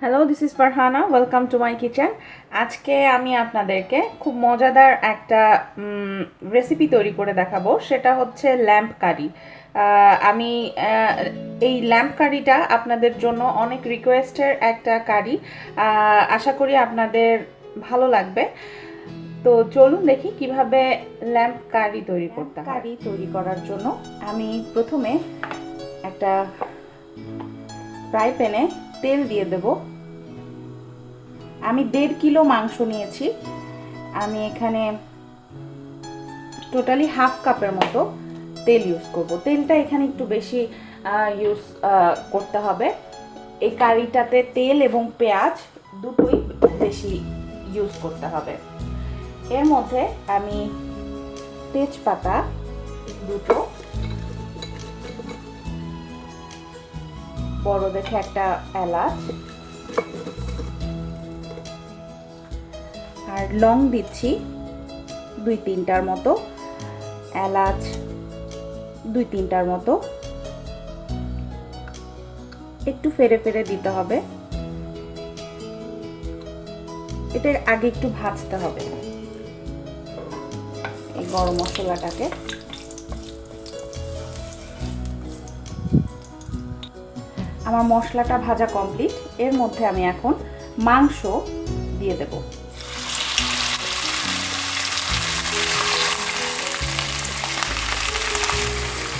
Hello this is Farhana welcome to my kitchen আজকে আমি আপনাদেরকে খুব মজাদার একটা রেসিপি তৈরি করে দেখাবো। সেটা হচ্ছে ল্যাম্প কারি। আমি এই ল্যাম্প কারিটা আপনাদের জন্য অনেক রিকোয়েস্টের একটা কারি। আশা করি আপনাদের ভালো লাগবে। তো চলুন দেখি কীভাবে ল্যাম্প কারি তৈরি করতে কারি তৈরি করার জন্য আমি প্রথমে একটা ফ্রাই প্যানে তেল দিয়ে দেব। আমি দেড় কিলো মাংস নিয়েছি। আমি এখানে টোটালি হাফ কাপের মতো তেল ইউজ করব। তেলটা এখানে একটু বেশি ইউজ করতে হবে। এই কারিটাতে তেল এবং পেঁয়াজ দুটোই বেশি ইউজ করতে হবে। এর মধ্যে আমি তেজপাতা দুটো বড় দেখে একটা এলাচ। আর লং দিচ্ছি দুই তিনটার মতো। এলাচ দুই তিনটার মতো। একটু ফেরে ফেরে দিতে হবে। এটা আগে একটু ভাজতে হবে। এই গরম মশলাটাকে। আমার মশলাটা ভাজা কমপ্লিট এর মধ্যে আমি এখন মাংস দিয়ে দেব।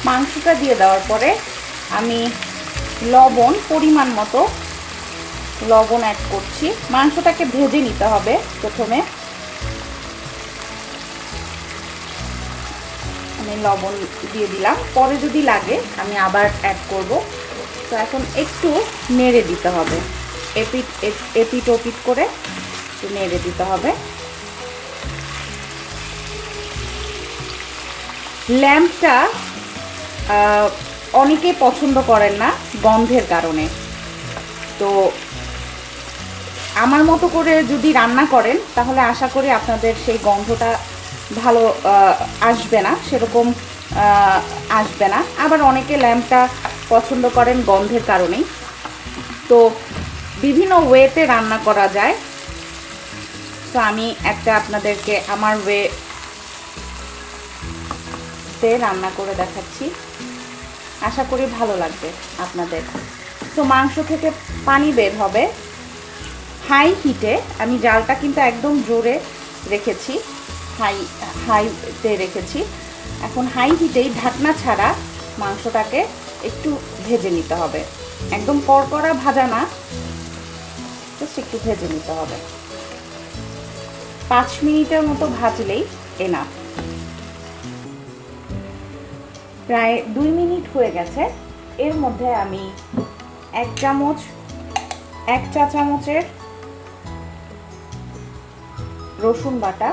মাংসটা দিয়ে দেওয়ার পরে আমি লবণ, পরিমাণ মতো লবণ অ্যাড করছি। মাংসটাকে ভেজে নিতে হবে প্রথমে। আমি লবণ দিয়ে দিলাম। পরে যদি লাগে, আমি আবার অ্যাড করব। তো এখন একটু নেড়ে দিতে হবে। এপিট এপিট ওপিট করে একটু নেড়ে দিতে হবে। ল্যাম্পটা অনেকে পছন্দ করেন না গন্ধের কারণে। তো আমার মতো করে যদি রান্না করেন, তাহলে আশা করি আপনাদের সেই গন্ধটা ভালো আসবে না, সেরকম আসবে না। আবার অনেকে ল্যাম্পটা পছন্দ করেন গন্ধের কারণেই। তো বিভিন্ন ওয়েতে রান্না করা যায়। তো আমি একটা আপনাদেরকে আমার ওয়ে তে রান্না করে দেখাচ্ছি। আশা করি ভালো লাগবে আপনাদের। তো মাংস থেকে পানি বের হবে। হাই হিটে আমি জালটা কিন্তু একদম জোরে রেখেছি। হাই, হাইতে রেখেছি। এখন হাই হিটেই ঢাকনা ছাড়া মাংসটাকে একটু ভেজে নিতে হবে। একদম কড়কড়া ভাজা না জাস্ট একটু ভেজে নিতে হবে। পাঁচ মিনিটের মতো ভাজলেই এনাফ প্রায় দুই মিনিট হয়ে গেছে। এর মধ্যে আমি এক চামচ, এক চা চামচের রসুন বাটা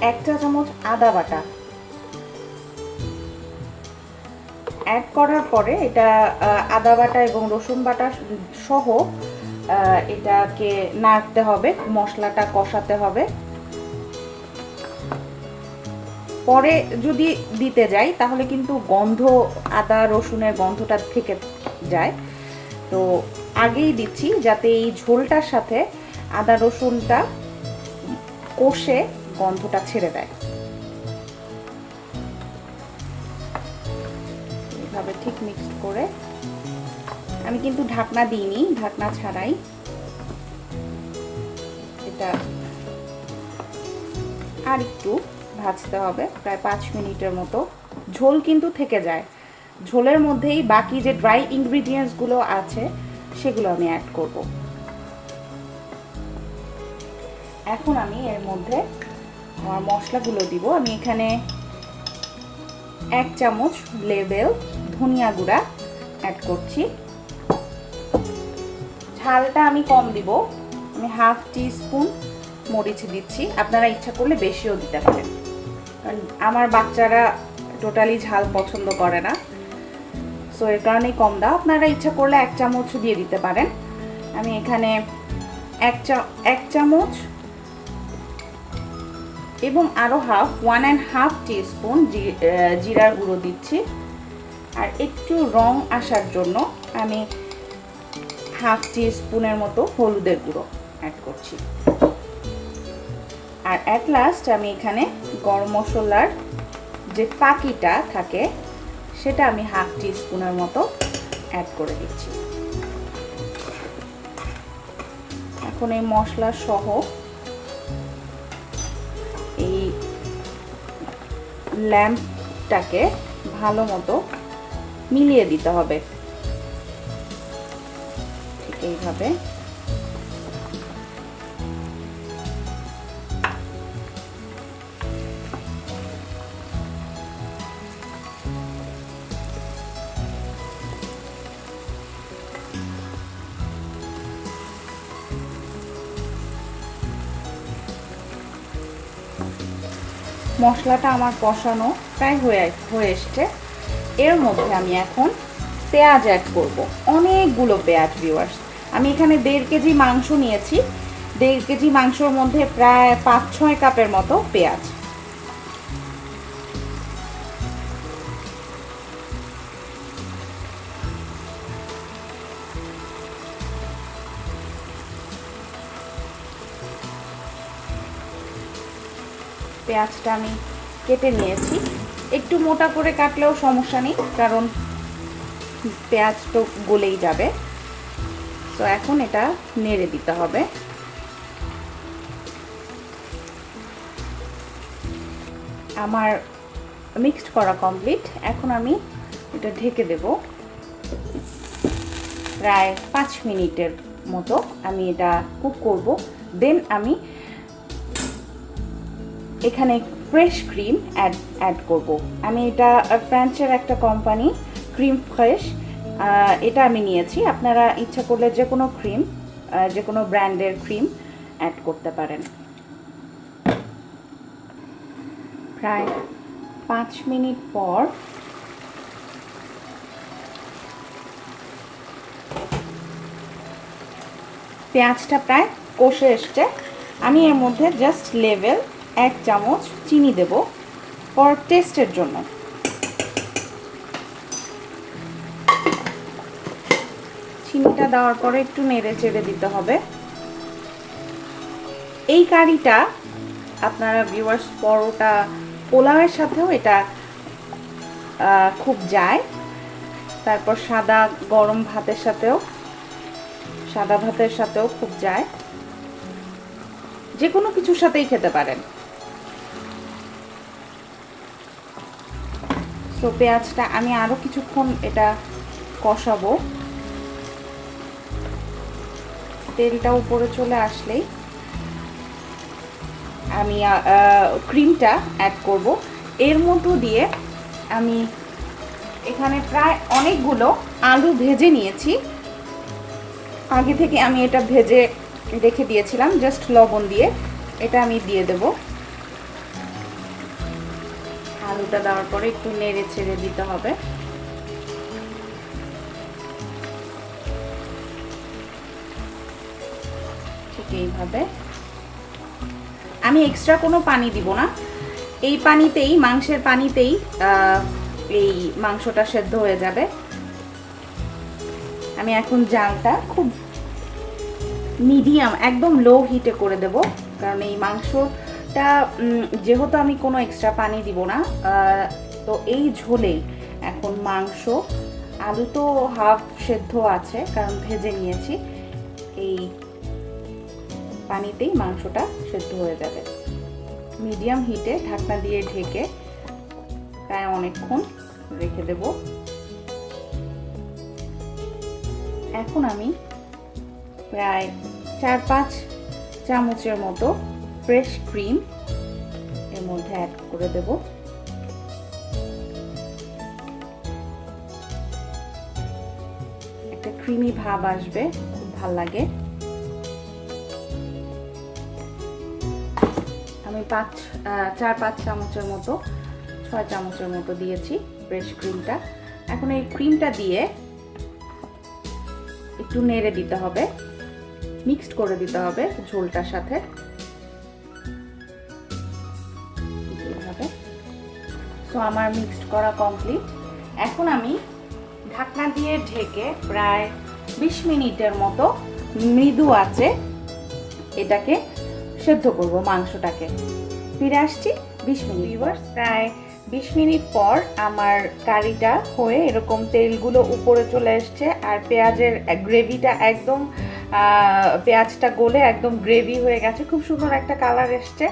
এক চা চামচ আদা বাটা। অ্যাড করার পরে এটা আদা বাটা এবং রসুন বাটা সহ এটাকে নাড়তে হবে, মশলাটা কষাতে হবে। পরে যদি দিতে যাই, তাহলে কিন্তু গন্ধ, আদা, রসুনের গন্ধটা থেকে যায়। তো আগেই দিচ্ছি, যাতে এই ঝোলটার সাথে আদা, রসুনটা কষে গন্ধটা ছেড়ে দেয়। এভাবে ঠিক মিক্সড করে। আমি কিন্তু ঢাকনা দিইনি, ঢাকনা ছাড়াই। এটা আর একটু ভাজতে হবে, প্রায় পাঁচ মিনিটের মতো। ঝোল কিন্তু থেকে যায়। ঝোলের মধ্যেই বাকি যে ড্রাই ইনগ্রিডিয়েন্টসগুলো আছে, সেগুলো আমি অ্যাড করব। এখন আমি এর মধ্যে আমার মশলাগুলো দিব। আমি এখানে এক চামচ লেবেল ধনিয়া গুঁড়া অ্যাড করছি। ঝালটা আমি কম দিব। আমি হাফ টি স্পুন মরিচ দিচ্ছি। আপনারা ইচ্ছা করলে বেশিও দিতে পারেন। কারণ আমার বাচ্চারা টোটালি ঝাল পছন্দ করে না। সো এর কারণেই কম দাও। আপনারা ইচ্ছা করলে এক চামচ দিয়ে দিতে পারেন। আমি এখানে এক চা এক চামচ এবং আরও half one and half teaspoon জিরার গুঁড়ো দিচ্ছি। আর একটু রং আসার জন্য আমি হাফ টি স্পুনের মতো হলুদের গুঁড়ো অ্যাড করছি। আর অ্যাট লাস্ট আমি এখানে গরম মশলার যে পাকিটা থাকে, সেটা আমি হাফ টি স্পুনের মতো অ্যাড করে দিচ্ছি। এখন এই মশলা সহ এই ল্যাম্পটাকে ভালো মতো মিলিয়ে দিতে হবে। ঠিক এইভাবে। মশলাটা আমার কষানো প্রায় হয়ে হয়ে এসছে। এর মধ্যে আমি এখন পেঁয়াজ অ্যাড করব। অনেকগুলো পেঁয়াজ ভিউয়ার্স আমি এখানে দেড় কেজি মাংস নিয়েছি। দেড় কেজি মাংসর মধ্যে প্রায় পাঁচ ছয় কাপের মতো পেঁয়াজ। পেঁয়াজটা আমি কেটে নিয়েছি। একটু মোটা করে কাটলেও সমস্যা নেই, কারণ পেঁয়াজ তো গলেই যাবে। তো এখন এটা নেড়ে দিতে হবে। আমার মিক্সড করা কমপ্লিট এখন আমি এটা ঢেকে দেব। প্রায় পাঁচ মিনিটের মতো আমি এটা কুক করব। দেন আমি এখানে ফ্রেশ ক্রিম অ্যাড অ্যাড করব। আমি এটা ফ্রান্সের একটা কোম্পানি ক্রিম ফ্রেশ এটা আমি নিয়েছি। আপনারা ইচ্ছা করলে যে কোনো ক্রিম যে কোনো ব্র্যান্ডের ক্রিম অ্যাড করতে পারেন। প্রায় পাঁচ মিনিট পর পেঁয়াজটা প্রায় কষে এসছে। আমি এর মধ্যে জাস্ট লেভেল এক চামচ চিনি দেব ফর টেস্টের জন্য। চিনিটা দেওয়ার পরে একটু নেড়ে চেড়ে দিতে হবে। এই কারিটা আপনারা ভিউয়ার্স পরোটা, পোলাওয়ের সাথেও এটা খুব যায়। তারপর সাদা গরম ভাতের সাথেও, সাদা ভাতের সাথেও খুব যায়। যে কোনো কিছুর সাথেই খেতে পারেন। তো পেঁয়াজটা আমি আরও কিছুক্ষণ এটা কষাবো। তেলটা উপরে চলে আসলেই আমি ক্রিমটা অ্যাড করব। এর মধ্যে দিয়ে আমি এখানে প্রায় অনেকগুলো আলু ভেজে নিয়েছি। আগে থেকে আমি এটা ভেজে রেখে দিয়েছিলাম জাস্ট লবণ দিয়ে। এটা আমি দিয়ে দেব। আলুটা দেওয়ার পরে একটু নেড়ে ছেড়ে দিতে হবে। ঠিক এইভাবে। আমি এক্সট্রা কোনো পানি দিব না। এই পানিতেই, মাংসের পানিতেই এই মাংসটা সেদ্ধ হয়ে যাবে। আমি এখন জালটা খুব মিডিয়াম একদম লো হিটে করে দেব। কারণ এই মাংসটা যেহেতু আমি কোনো এক্সট্রা পানি দিব না তো এই ঝোলেই এখন মাংস, আলু তো হাফ সেদ্ধ আছে, কারণ ভেজে নিয়েছি, এই পানিতেই মাংসটা সেদ্ধ হয়ে যাবে। মিডিয়াম হিটে ঢাকনা দিয়ে ঢেকে প্রায় অনেকক্ষণ রেখে দেব। এখন আমি প্রায় চার পাঁচ চামচের মতো ফ্রেশ ক্রিম এর মধ্যে অ্যাড করে দেব। একটা ক্রিমি ভাব আসবে, খুব ভালো লাগে। আমি পাঁচ চার, পাঁচ চামচের মতো, ছয় চামচের মতো দিয়েছি ফ্রেশ ক্রিমটা এখন এই ক্রিমটা দিয়ে একটু নেড়ে দিতে হবে মিক্সড করে দিতে হবে ঝোলটার সাথে। আমার মিক্সড করা কমপ্লিট এখন আমি ঢাকনা দিয়ে ঢেকে প্রায় বিশ মিনিটের মতো মৃদু আছে এটাকে সেদ্ধ করব মাংসটাকে। ফিরে আসছি বিশ মিনিট। ভিউয়ার্স প্রায় বিশ মিনিট পর আমার কারিটা হয়ে এরকম তেলগুলো উপরে চলে এসছে আর পেঁয়াজের গ্রেভিটা একদম পেঁয়াজটা গলে একদম গ্রেভি হয়ে গেছে। খুব সুন্দর একটা কালার এসছে।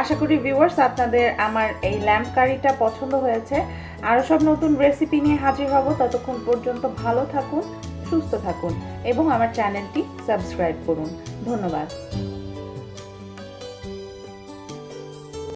আশা করি ভিউয়ার্স আপনাদের আমার এই ল্যাম্প কারিটা পছন্দ হয়েছে। আরও সব নতুন রেসিপি নিয়ে হাজির হব। ততক্ষণ পর্যন্ত ভালো থাকুন, সুস্থ থাকুন এবং আমার চ্যানেলটি সাবস্ক্রাইব করুন। ধন্যবাদ।